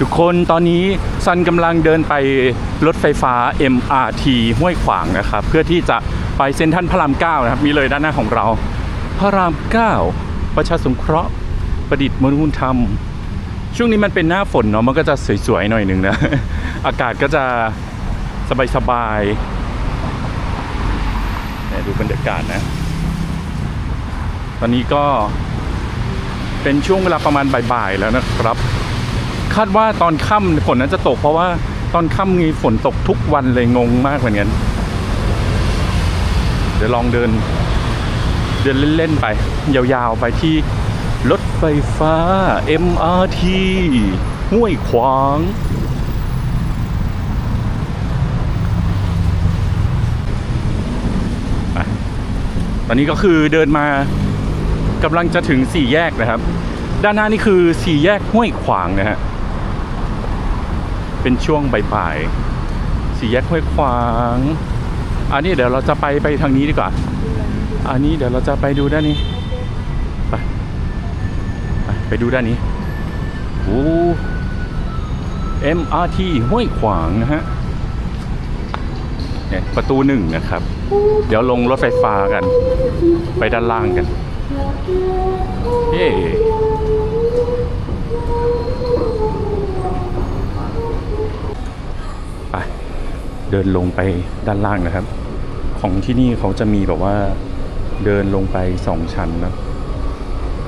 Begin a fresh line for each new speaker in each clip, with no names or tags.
ทุกคนตอนนี้ซันกำลังเดินไปรถไฟฟ้า MRT ห้วยขวางนะครับ เพื่อที่จะไปเซ็นทรัลพระราม9นะครับ มีเลยด้านหน้าของเรา พระราม 9 ประชาสงเคราะห์ประดิษฐ์มนุษยธรรม ช่วงนี้มันเป็นหน้าฝนเนาะมันก็จะสวยๆหน่อยหนึ่งนะ อากาศก็จะสบายๆเนี่ยดูบรรยากาศนะ ตอนนี้ก็เป็นช่วงเวลาประมาณบ่ายๆแล้วนะครับ คาดว่าตอนค่ำฝนนั้นจะตกเพราะว่าตอนค่ำมีฝนตกทุกวันเลยงงมากเหมือนกัน เดี๋ยวลองเดิน เดินเล่นๆไป ยาวๆไปที่รถไฟฟ้า MRT ห้วยขวางไปตอนนี้ก็คือเดินมากำลังจะถึงสี่แยกนะครับ ด้านหน้านี่คือสี่แยกห้วยขวางนะฮะ เป็นช่วงบ่ายๆสี่แยกห้วยขวาง อันนี้เดี๋ยวเราจะไปไปทางนี้ดีกว่า อันนี้เดี๋ยวเราจะไปดูด้านนี้ ไปไปไปดูด้านนี้โอ้ MRT ห้วยขวางนะฮะเนี่ยประตูหนึ่งนะครับ เดี๋ยวลงรถไฟฟ้ากัน ไปด้านล่างกันเย้ไป เดินลงไปด้านล่างนะครับ ของที่นี่เขาจะมีแบบว่าเดินลงไปสองชั้นนะ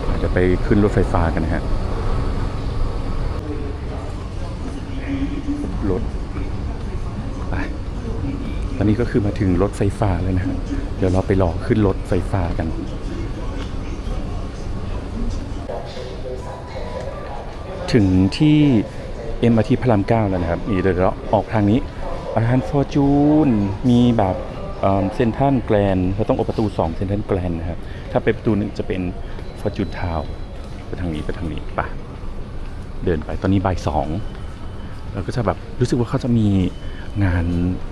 อาจจะไปขึ้นรถไฟฟ้ากันนะฮะรถไปตอนนี้ก็คือมาถึงรถไฟฟ้าเลยนะฮะเดี๋ยวเราไปรอขึ้นรถไฟฟ้ากันถึงที่ MRT พระรามเก้าแล้วนะครับนี่เดี๋ยวเราออกทางนี้ อาคารฟอร์จูนมีแบบเซนทันแกรนเราต้องออกประตู2เซนทันแกรนนะครับ ถ้าไปประตูหนึ่งจะเป็นฟอร์จูนทาวไปทางนี้ไปทางนี้ไปะเดินไปตอนนี้บ่ายสองเราก็จะแบบรู้สึกว่าเขาจะมีงาน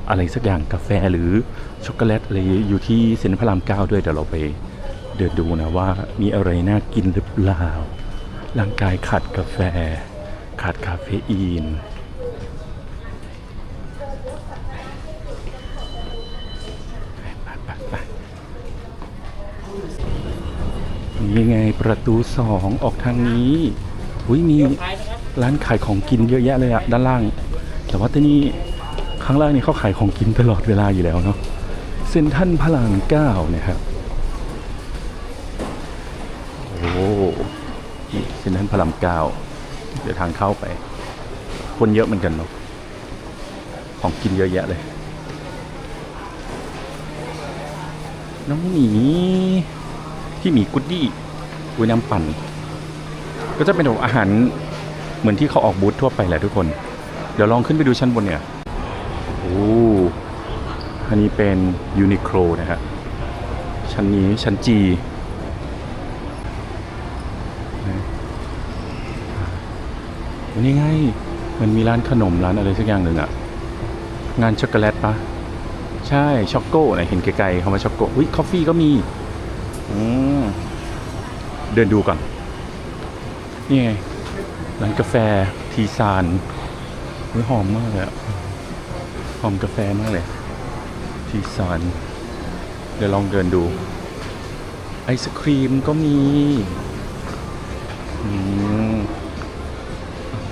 อะไรสักอย่างกาแฟหรือช็อกโกแลตอะไรอยู่ที่เซ็นทรัลพระรามเก้าด้วยเดี๋ยวเราไปเดินดูนะว่ามีอะไรน่ากินหรือเปล่าร่างกายขาดกาแฟ ขาดคาเฟอีน ไปไปไปนี่ไง ประตูสองออกทางนี้อุ้ยมีร้านขายของกินเยอะแยะเลยอะด้านล่าง แต่ว่าที่นี่ข้างล่างนี่เขาขายของกินตลอดเวลาอยู่แล้วเนาะเซ็นทรัลพระรามเก้าเนี่ยครับโอ้นี่เซ็นทรัลพระรามเก้าเดี๋ยวทางเข้าไป คนเยอะเหมือนกันเนาะของกินเยอะแยะเลย น้องหมีที่หมีกุดดี้ อุยน้ำปั่น ก็จะเป็นอาหารเหมือนที่เขาออกบูธทั่วไปแหละทุกคน เดี๋ยวลองขึ้นไปดูชั้นบนเนี่ยโอ้อันนี้เป็นยูนิโคลนะฮะชั้นนี้ชั้นจีวันนี้ไงมันมีร้านขนมร้านอะไรสักอย่างหนึ่งอะงานช็อกโกแลตปะใช่ช็อกโก้นะเห็นไกลๆคำว่าช็อกโก้อุ้ยคอฟฟี่ก็มีอืม เดินดูก่อน นี่ไงร้านกาแฟทีซานหอมมากเลยหอมกาแฟมากเลย ทีซานเดี๋ยวลองเดินดู ไอศครีมก็มี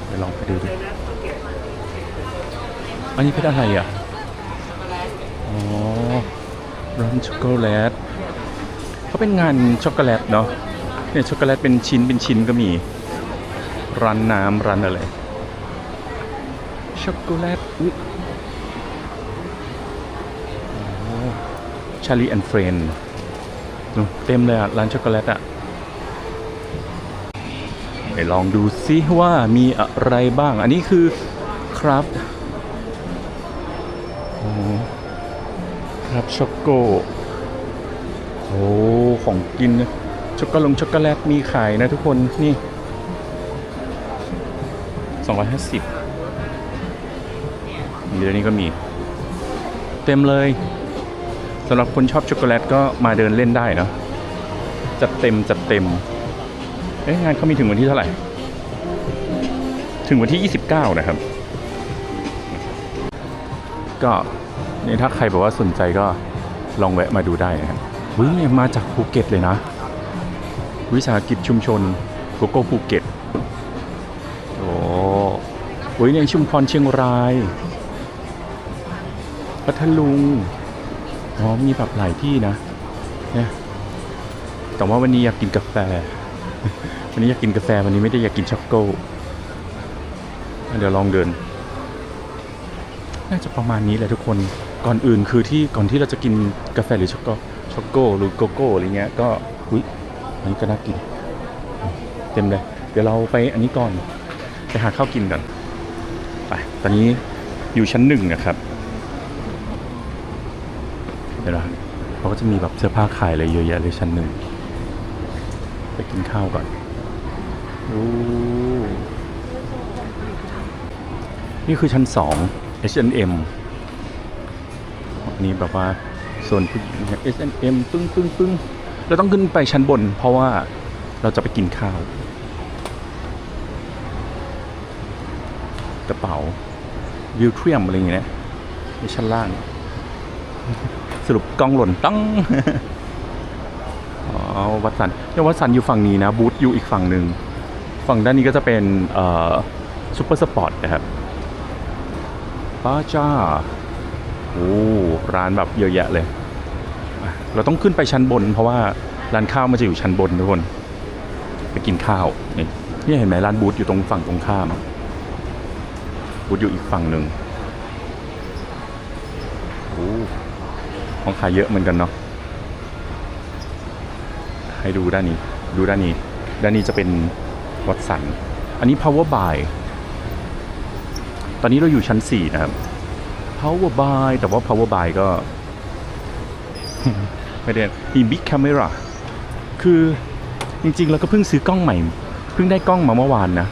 เดี๋ยวลองไปดูดิอันนี้เป็นอะไรอะ อ๋อร้านช็อกโกแลตเขาเป็นงานช็อกโกแลตเนาะ เนี่ยช็อกโกแลตเป็นชิ้นเป็นชิ้นก็มี ร้านน้ำร้านอะไร ช็อกโกแลตอุ๊ยชาลีแอนด์เฟรนเต็มเลยอะ ร้านช็อกโกแลตอะไปลองดูซิว่ามีอะไรบ้าง อันนี้คือครับครับช็อกโกโอ้ของกินนะ ช็อกโกแลตช็อกโกแลตมีขายนะทุกคนนี่250มีเดี๋ยวนี้ก็มี เต็มเลยสำหรับคนชอบช็อกโกแลตก็มาเดินเล่นได้เนอะจัดเต็มจัดเต็มเอ๊ะงานเขามีถึงวันที่เท่าไหร่ถึงถึงวันที่ 29 นะครับ ก็นี่ถ้าใครบอกว่าสนใจก็ลองแวะมาดูได้นะครับวิเนี่ยมาจากภูเก็ตเลยนะ วิสาหกิจชุมชนโกโก้ภูเก็ตโอ้โหเนี่ยชุมพรเชียงรายพัทลุงอ๋อมีแบบหลายที่นะเนี่ยแต่ว่าวันนี้อยากกินกาแฟ วันนี้อยากกินกาแฟวันนี้ไม่ได้อยากกินช็อกโกอะเดี๋ยวลองเดิน น่าจะประมาณนี้แหละทุกคน ก่อนอื่นคือที่ก่อนที่เราจะกินกาแฟหรือช็อกโกช็อกโกหรือโกโก้อะไรเงี้ยก็อุ้ย อันนี้ก็น่ากิน เต็มเลย เดี๋ยวเราไปอันนี้ก่อน ไปหาข้าวกินกันไปตอนนี้อยู่ชั้นหนึ่งนะครับ เดี๋ยวนะเขาก็จะมีแบบเสื้อผ้าขายอะไรเยอะแยะเลยชั้นหนึ่ง ไปกินข้าวก่อนโอ้นี่คือชั้นสอง H&M อันนี้แบบว่าโซนผู้หญิง H&M ปึ้งปึ้งปึ้ง เราต้องขึ้นไปชั้นบน เพราะว่าเราจะไปกินข้าว กระเป๋าวิวเทียมอะไรอย่างเงี้ยในชั้นล่าง สรุปกล้องหล่นตั้งอ๋อวัดสันเนี่ยวัดสันอยู่ฝั่งนี้นะ บูธอยู่อีกฝั่งหนึ่งฝั่งด้านนี้ก็จะเป็นเอ่อซูเปอร์สปอร์ตนะครับป้าจ้าโอ้ร้านแบบเยอะแยะเลย เราต้องขึ้นไปชั้นบน เพราะว่าร้านข้าวมันจะอยู่ชั้นบนทุกคน ไปกินข้าวนี่นี่เห็นไหมร้านบูธอยู่ตรงฝั่งตรงข้ามบูธอยู่อีกฝั่งหนึ่งโอ้ของขายเยอะเหมือนกันเนาะให้ดูด้านนี้ ดูด้านนี้ ด้านนี้จะเป็นวัดสัน อันนี้ power by ตอนนี้เราอยู่ชั้น 4 นะครับ power by แต่ว่า power by ก็ ไม่ได้มี big camera คือจริงๆเราก็เพิ่งซื้อกล้องใหม่ เพิ่งได้กล้องมาเมื่อวานนะ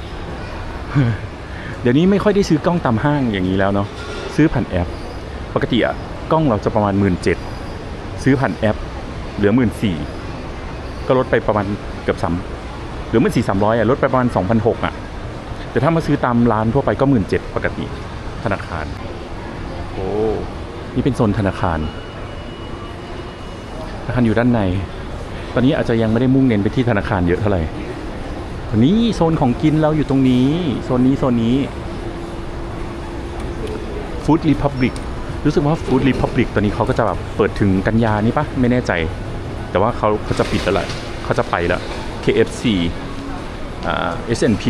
เดี๋ยวนี้ไม่ค่อยได้ซื้อกล้องตามห้างอย่างนี้แล้วเนาะซื้อผ่านแอป ปกติอะกล้องเราจะประมาณ 1 7ื่นซื้อผ่านแอป เหลือ 1 4ื่นก็ลดไปประมาณเกือบสามเหลือ1 4 3 0 0อยอะลดไปประมาณ2,600อะแต่ถ้ามาซื้อตามร้านทั่วไปก็1 7ื่นเจ็ดปกติธนาคาร โอ้ นี่เป็นโซนธนาคาร ธนาคารอยู่ด้านใน ตอนนี้อาจจะยังไม่ได้มุ่งเน้นไปที่ธนาคารเยอะเท่าไหร่นี้โซนของกินเราอยู่ตรงนี้ โซนนี้โซนนี้ Food Republic รู้สึกว่า Food Republic ตอนนี้เขาก็จะแบบเปิดถึงกันยานี่ปะไม่แน่ใจ แต่ว่าเขาเขาจะปิดแล้วแหละเขาจะไปแล้ว KFC อ่า S&P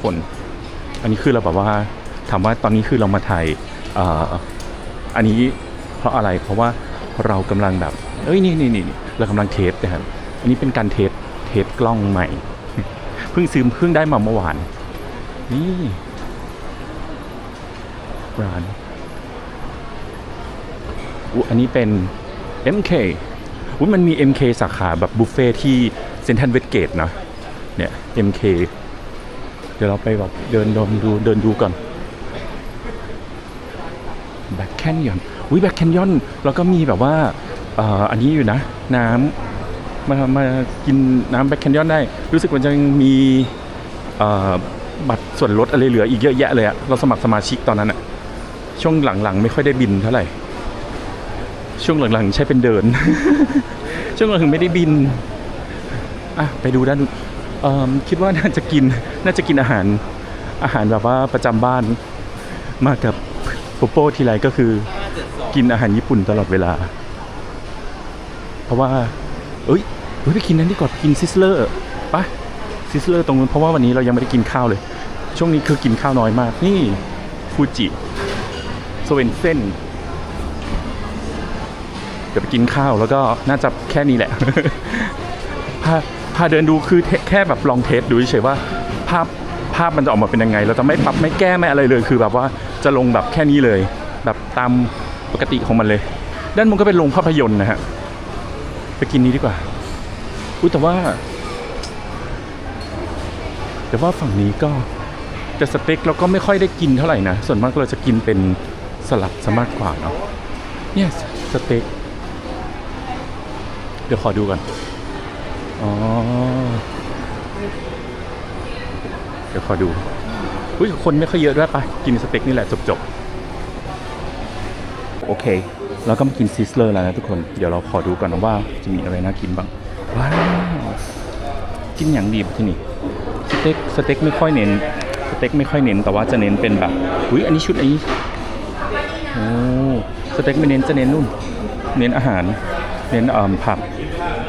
คน อันนี้คือเราแบบว่าถามว่าตอนนี้คือเรามาถ่ายอ่าอันนี้ ราะอะไรเพราะว่าเรากำลังแบบเอ้ยนี่นี่นี่เรากำลังเทสนะครับอันนี้เป็นการเทสเทสกล้องใหม่เพิ่งซื้อเพิ่งได้มาเมื่อวานนี่ร้านอันนี้เป็น MK อุ้ยมันมี MK สาขาแบบบุฟเฟ่ที่เซนทันเวสเกตเนาะเนี่ย MK เดี๋ยวเราไปแบบเดินดมดูเดินดูก่อนแบ็คแคนยอน อุ้ยแบ็คแคนยอนแล้วก็มีแบบว่าเอ่ออันนี้อยู่นะ น้ำมามากินน้ำแบ็คแคนยอนได้ รู้สึกว่าจะมีเอ่อบัตรส่วนลดอะไรเหลืออีกเยอะแยะเลยอะเราสมัครสมาชิกตอนนั้นอะช่วงหลังๆ ไม่ค่อยได้บินเท่าไหร่ ช่วงหลังๆ ใช้เป็นเดิน ช่วงหลังๆไม่ได้บินอะไปดูด้านคิดว่าน่าจะกินน่าจะกินอาหารอาหารแบบว่าประจำบ้านมากับโปโป้ทีไรก็คือ กินอาหารญี่ปุ่นตลอดเวลา เพราะว่า เอ้ยเฮ้ยไปกินนั้นดีกว่าไปกินซิสเลอร์ปะซิสเลอร์ตรงนู้นเพราะว่าวันนี้เรายังไม่ได้กินข้าวเลย ช่วงนี้คือกินข้าวน้อยมาก นี่ฟูจิโซเวนเซนเดี๋ยวไปกินข้าวแล้วก็น่าจะแค่นี้แหละ พาพาเดินดูคือแค่แค่แบบลองเทสดูเฉยๆว่าภาพภาพมันจะออกมาเป็นยังไง เราจะไม่ปรับไม่แก้ไม่อะไรเลย คือแบบว่าจะลงแบบแค่นี้เลย แบบตามปกติของมันเลย ด้านบนก็เป็นโรงภาพยนตร์นะฮะไปกินนี้ดีกว่าอุ้ยแต่ว่า แต่ว่าฝั่งนี้ก็จะสเต็กเราก็ไม่ค่อยได้กินเท่าไหร่นะ ส่วนมากเราจะกินเป็นสลัดซะมากกว่าเนาะเนี่ยสเต็ก เดี๋ยวขอดูก่อน อ๋อ เดี๋ยวขอดูอุ้ยคนไม่ค่อยเยอะด้วยไปกินสเต็กนี่แหละจบๆ โอเค แล้วก็มากินซิสเลอร์แล้วนะทุกคน เดี๋ยวเราขอดูก่อนนะว่าจะมีอะไรน่ากินบ้าง ว้าว กินอย่างดีที่นี่ สเต็ก สเต็กไม่ค่อยเน้น สเต็กไม่ค่อยเน้น แต่ว่าจะเน้นเป็นแบบ อุ้ยอันนี้ชุดอันนี้ โอ้ สเต็กไม่เน้นจะเน้นนู่น เน้นอาหาร เน้นเอ่อผัก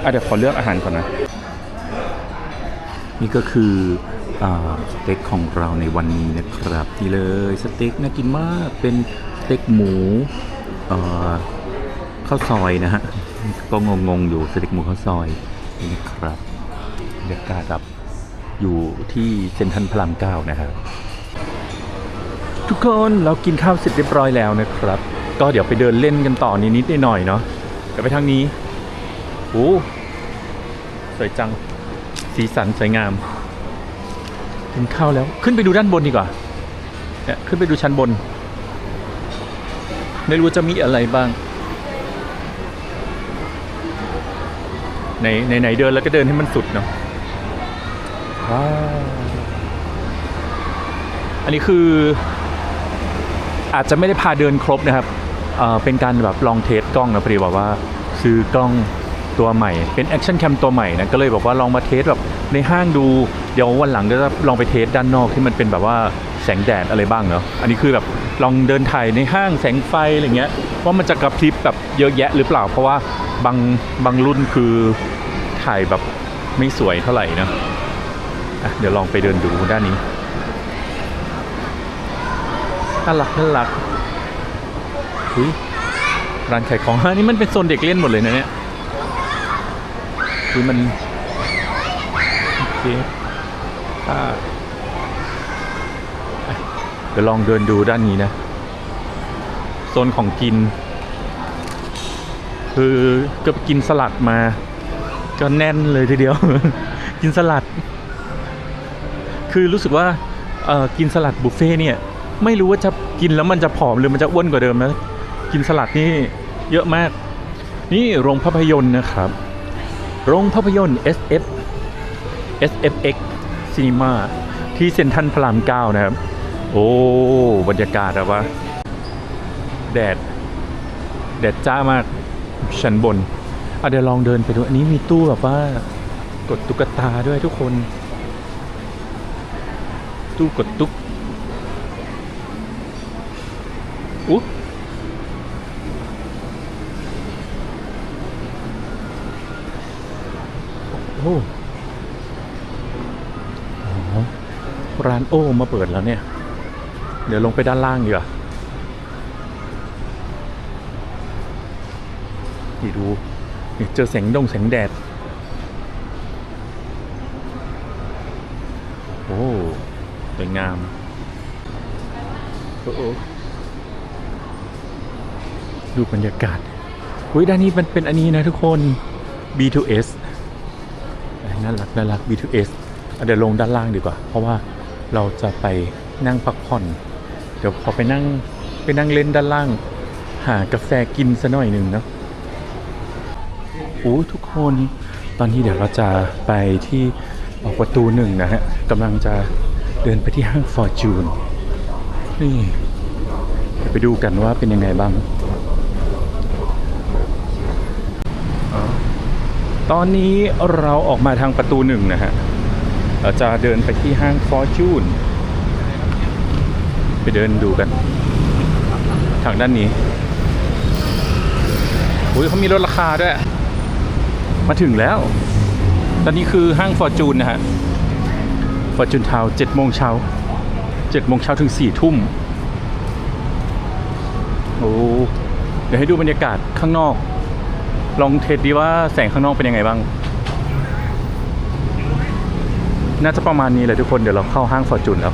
อะเดี๋ยวขอเลือกอาหารก่อนนะ นี่ก็คือสเต็กของเราในวันนี้นะครับนี่เลยสเต็กน่ากินมากเป็นสเต็กหมู ข้าวซอยนะฮะ ก็งงๆอยู่สเต็กหมูข้าวซอยนี่ครับบรรยากาศแบบอยู่ที่เซ็นทรัลพระรามเก้านะครับ ทุกคนเรากินข้าวเสร็จเรียบร้อยแล้วนะครับ ก็เดี๋ยวไปเดินเล่นกันต่อนิดๆหน่อยๆเนาะเดี๋ยวไปทางนี้โอ้สวยจังสีสันสวยงามถึงเข้าวแล้วขึ้นไปดูด้านบนดีกว่าเนี่ยขึ้นไปดูชั้นบน ไม่รู้จะมีอะไรบ้างในในไหนเดินแล้วก็เดินให้มันสุดเนาะว้าอันนี้คือ อาจจะไม่ได้พาเดินครบนะครับเเป็นการแบบลองเทสกล้องนะพอดีบอกว่าซื้อกล้องตัวใหม่ เป็นแอคชั่นแคมตัวใหม่นะก็เลยบอกว่าลองมาเทสแบบในห้างดู เดี๋ยววันหลังก็จะลองไปเทสด้านนอกที่มันเป็นแบบว่า แสงแดดอะไรบ้างเนาะอันนี้คือแบบลองเดินถ่ายในห้างแสงไฟอะไรเงี้ยว่ามันจะกระพริบแบบเยอะแยะหรือเปล่า เพราะว่าบางบางรุ่นคือถ่ายแบบไม่สวยเท่าไหร่นะะเดี๋ยวลองไปเดินดูด้านนี้น่ารักน่ารักอุ้ยร้านขายของอันนี้มันเป็นโซนเด็กเล่นหมดเลยนะเนี่ยคือมันโอเคอ่า ดี๋ยวลองเดินดูด้านนี้นะ โซนของกิน คือก็ไปกินสลัดมา ก็แน่นเลยทีเดียว กินสลัด คือรู้สึกว่าเออกินสลัดบุฟเฟ่เนี่ย ไม่รู้ว่าจะกินแล้วมันจะผอมหรือมันจะอ้วนกว่าเดิมนะ กินสลัดนี่เยอะมาก นี่โรงภาพยนตร์นะครับ โรงภาพยนตร์ SF SFX Cinema ที่เซ็นทรัลพระรามเก้านะครับ โอ้ บรรยากาศอะวะแดด แดดจ้ามากชั้นบนอะเดี๋ยวลองเดินไปดู อันนี้มีตู้แบบว่า กดตุ๊กตาด้วยทุกคน ตู้กดตุ๊กอุ๊โอ้ร้านโอ้มาเปิดแล้วเนี่ย เดี๋ยวลงไปด้านล่างดีกว่านี่ดูเจอแสงดงแสงแดด โอ้สวยงาม โอ้ดูบรรยากาศอุ้ยด้านนี้มันเป็นอันนี้นะทุกคน B2S น่ารักน่ารัก B2S เดี๋ยวลงด้านล่างดีกว่า เพราะว่าเราจะไปนั่งพักผ่อน ดี๋ยวขอไปนั่งไปนั่งเล่นด้านล่าง หากาแฟกินสัหน่อยหนึ่งเนาะโอ้ทุกคนตอนนี้เดี๋ยวเราจะไปที่ออกประตูหนึ่งนะฮะกำลังจะเดินไปที่ห้าง Fortune นี่ไปดูกันว่าเป็นยังไงบ้าง ตอนนี้เราออกมาทางประตูหนึ่งนะฮะเราจะเดินไปที่ห้าง Fortune ไปเดินดูกัน ทางด้านนี้โอ้ยเขามีลดราคาด้วย มาถึงแล้ว ตอนนี้คือห้าง Fortune นะฮะ Fortune Town 7โมงเช้า7โมงเช้าถึง4ทุ่มโอ้เดี๋ยวให้ดูบรรยากาศข้างนอก ลองเทสดีว่าแสงข้างนอกเป็นยังไงบ้าง น่าจะประมาณนี้แหละทุกคนเดี๋ยวเราเข้าห้างฟอร์จูนแล้ว